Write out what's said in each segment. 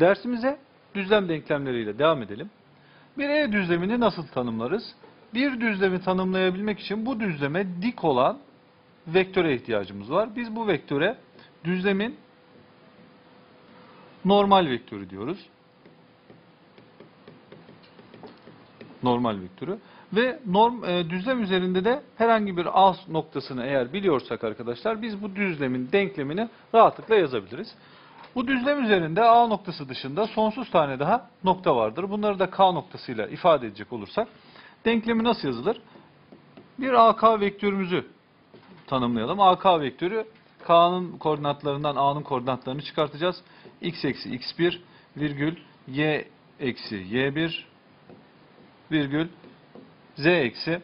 Dersimize düzlem denklemleriyle devam edelim. Bir E düzlemini nasıl tanımlarız? Bir düzlemi tanımlayabilmek için bu düzleme dik olan vektöre ihtiyacımız var. Biz bu vektöre düzlemin normal vektörü diyoruz. Normal vektörü. Ve norm, e, düzlem üzerinde de herhangi bir A noktasını eğer biliyorsak arkadaşlar biz bu düzlemin denklemini rahatlıkla yazabiliriz. Bu düzlem üzerinde A noktası dışında sonsuz tane daha nokta vardır. Bunları da K noktasıyla ifade edecek olursak denklemi nasıl yazılır? Bir AK vektörümüzü tanımlayalım. AK vektörü K'nın koordinatlarından A'nın koordinatlarını çıkartacağız. X eksi X1 virgül Y eksi Y1 virgül Z eksi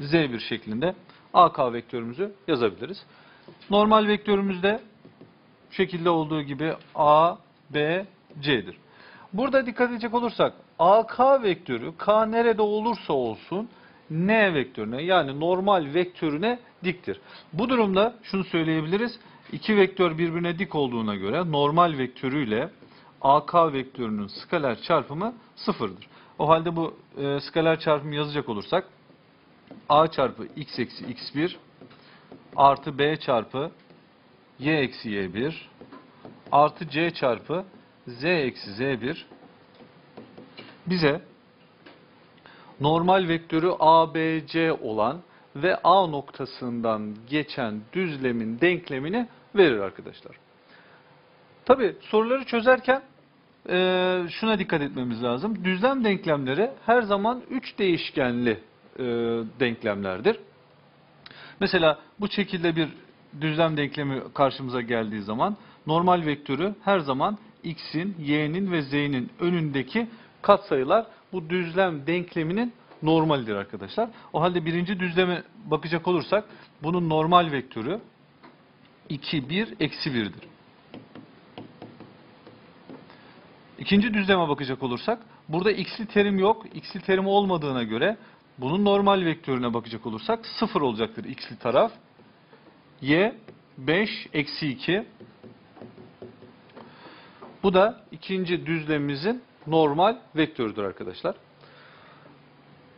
Z1 şeklinde AK vektörümüzü yazabiliriz. Normal vektörümüzde şekilde olduğu gibi A, B, C'dir. Burada dikkat edecek olursak AK vektörü K nerede olursa olsun N vektörüne yani normal vektörüne diktir. Bu durumda şunu söyleyebiliriz. İki vektör birbirine dik olduğuna göre normal vektörüyle AK vektörünün skaler çarpımı sıfırdır. O halde bu e, skaler çarpımı yazacak olursak A çarpı x eksi x1 artı B çarpı y eksi y1 artı C çarpı z eksi z1 bize normal vektörü ABC olan ve A noktasından geçen düzlemin denklemini verir arkadaşlar. Tabi soruları çözerken e, şuna dikkat etmemiz lazım. Düzlem denklemleri her zaman 3 değişkenli e, denklemlerdir. Mesela bu şekilde bir düzlem denklemi karşımıza geldiği zaman normal vektörü her zaman x'in, y'nin ve z'nin önündeki katsayılar bu düzlem denkleminin normalidir arkadaşlar. O halde birinci düzleme bakacak olursak bunun normal vektörü 2, 1, eksi 1'dir. İkinci düzleme bakacak olursak burada x'li terim yok. X'li terim olmadığına göre bunun normal vektörüne bakacak olursak 0 olacaktır x'li taraf. y 5 eksi 2. Bu da ikinci düzlemimizin normal vektörüdür arkadaşlar.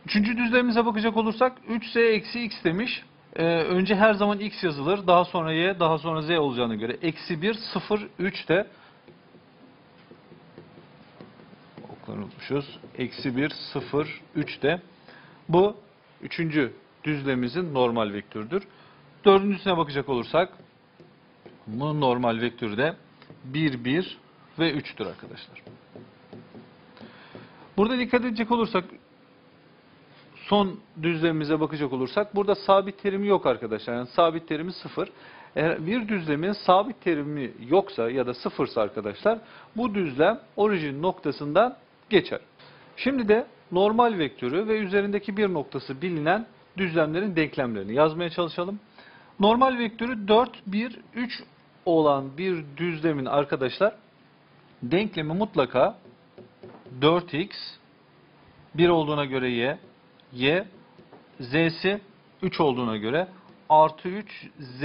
Üçüncü düzlemimize bakacak olursak 3z eksi x demiş. Ee, önce her zaman x yazılır. Daha sonra y, daha sonra z olacağına göre. Eksi 1, 0, 3 de okları unutmuşuz. Eksi 1, 0, 3 de bu üçüncü düzlemimizin normal vektörüdür. Dördüncüsüne bakacak olursak bu normal vektörü de 1, 1 ve 3'tür arkadaşlar. Burada dikkat edecek olursak son düzlemimize bakacak olursak burada sabit terimi yok arkadaşlar. Yani sabit terimi sıfır. Eğer bir düzlemin sabit terimi yoksa ya da sıfırsa arkadaşlar bu düzlem orijin noktasından geçer. Şimdi de normal vektörü ve üzerindeki bir noktası bilinen düzlemlerin denklemlerini yazmaya çalışalım. Normal vektörü 4, 1, 3 olan bir düzlemin arkadaşlar denklemi mutlaka 4x 1 olduğuna göre y, y, z'si 3 olduğuna göre artı 3 z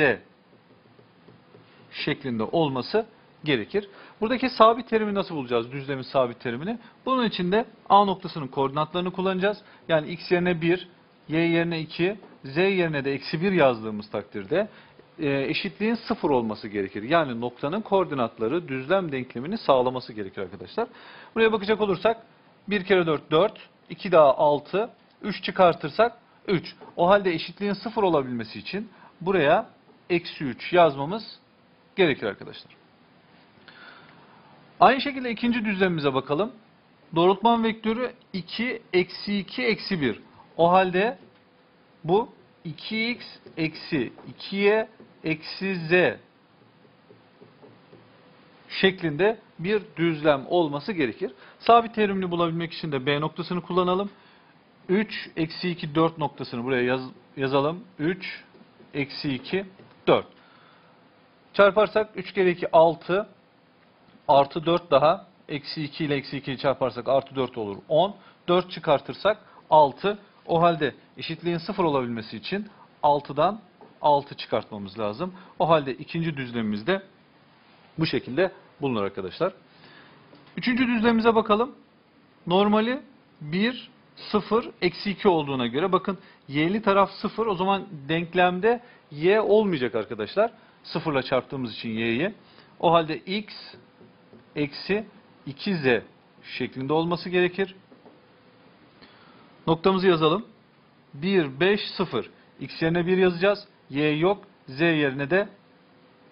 şeklinde olması gerekir. Buradaki sabit terimi nasıl bulacağız? Düzlemin sabit terimini. Bunun için de A noktasının koordinatlarını kullanacağız. Yani x yerine 1, y yerine 2, z yerine de eksi 1 yazdığımız takdirde e, eşitliğin 0 olması gerekir. Yani noktanın koordinatları düzlem denklemini sağlaması gerekir arkadaşlar. Buraya bakacak olursak 1 kere 4 4, 2 daha 6, 3 çıkartırsak 3. O halde eşitliğin 0 olabilmesi için buraya eksi 3 yazmamız gerekir arkadaşlar. Aynı şekilde ikinci düzlemimize bakalım. Doğrultman vektörü 2, eksi 2, eksi 1. O halde bu 2x eksi 2y eksi z şeklinde bir düzlem olması gerekir. Sabit terimini bulabilmek için de B noktasını kullanalım. 3 eksi 2 4 noktasını buraya yaz, yazalım. 3 eksi 2 4. Çarparsak 3 kere 2 6 artı 4 daha eksi 2 ile eksi 2'yi çarparsak artı 4 olur 10. 4 çıkartırsak 6. O halde eşitliğin 0 olabilmesi için 6'dan 6 çıkartmamız lazım. O halde ikinci düzlemimizde Bu şekilde bulunur arkadaşlar. Üçüncü düzlemimize bakalım. Normali 1, 0, eksi 2 olduğuna göre bakın y'li taraf 0 o zaman denklemde y olmayacak arkadaşlar. 0 ile çarptığımız için y'yi. O halde x eksi 2z şeklinde olması gerekir. Noktamızı yazalım. 1, 5, 0. X yerine 1 yazacağız. Y yok. Z yerine de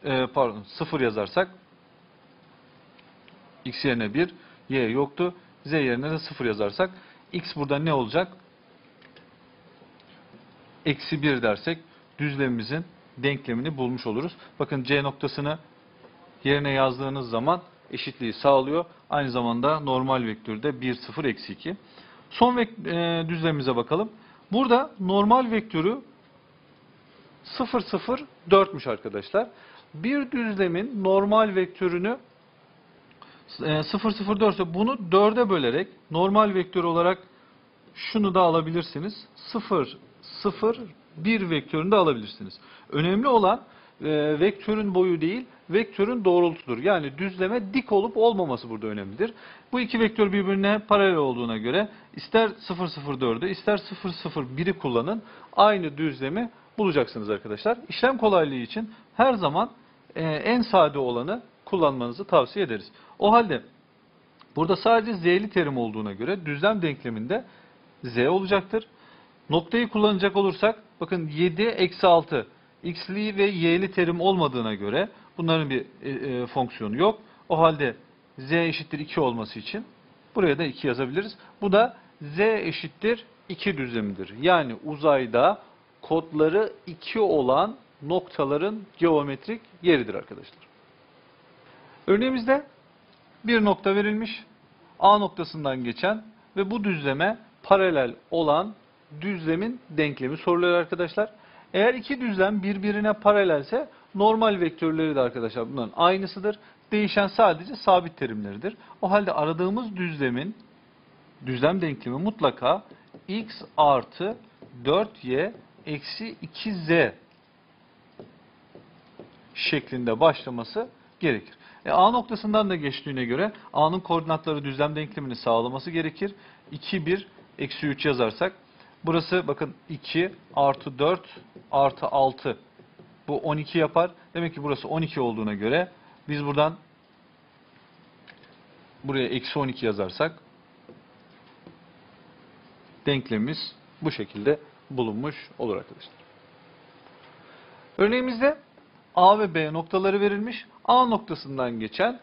e, pardon 0 yazarsak X yerine 1, Y yoktu. Z yerine de 0 yazarsak X burada ne olacak? Eksi 1 dersek düzlemimizin denklemini bulmuş oluruz. Bakın C noktasını yerine yazdığınız zaman eşitliği sağlıyor. Aynı zamanda normal vektörde 1, 0, eksi 2. Son e, düzlemimize bakalım. Burada normal vektörü 0, 0, 4'müş arkadaşlar. Bir düzlemin normal vektörünü e, 0, 0, 4 ise bunu 4'e bölerek normal vektör olarak şunu da alabilirsiniz. 0, 0, 1 vektörünü de alabilirsiniz. Önemli olan e, vektörün boyu değil, vektörün doğrultudur. Yani düzleme dik olup olmaması burada önemlidir. Bu iki vektör birbirine paralel olduğuna göre ister 004'ü ister 001'i kullanın aynı düzlemi bulacaksınız arkadaşlar. İşlem kolaylığı için her zaman e, en sade olanı kullanmanızı tavsiye ederiz. O halde burada sadece z'li terim olduğuna göre düzlem denkleminde z olacaktır. Noktayı kullanacak olursak bakın 7 eksi 6 x'li ve y'li terim olmadığına göre bunların bir e, e, fonksiyonu yok. O halde z eşittir 2 olması için buraya da 2 yazabiliriz. Bu da z eşittir 2 düzlemidir. Yani uzayda kodları 2 olan noktaların geometrik yeridir arkadaşlar. Örneğimizde bir nokta verilmiş. A noktasından geçen ve bu düzleme paralel olan düzlemin denklemi soruluyor arkadaşlar. Eğer iki düzlem birbirine paralelse normal vektörleri de arkadaşlar bunların aynısıdır. Değişen sadece sabit terimleridir. O halde aradığımız düzlemin düzlem denklemi mutlaka x artı 4y eksi 2z şeklinde başlaması gerekir. E, A noktasından da geçtiğine göre A'nın koordinatları düzlem denklemini sağlaması gerekir. 2, 1, eksi 3 yazarsak burası bakın 2 artı 4 artı 6 bu 12 yapar. Demek ki burası 12 olduğuna göre biz buradan buraya eksi 12 yazarsak denklemimiz bu şekilde bulunmuş olur arkadaşlar. Örneğimizde A ve B noktaları verilmiş. A noktasından geçen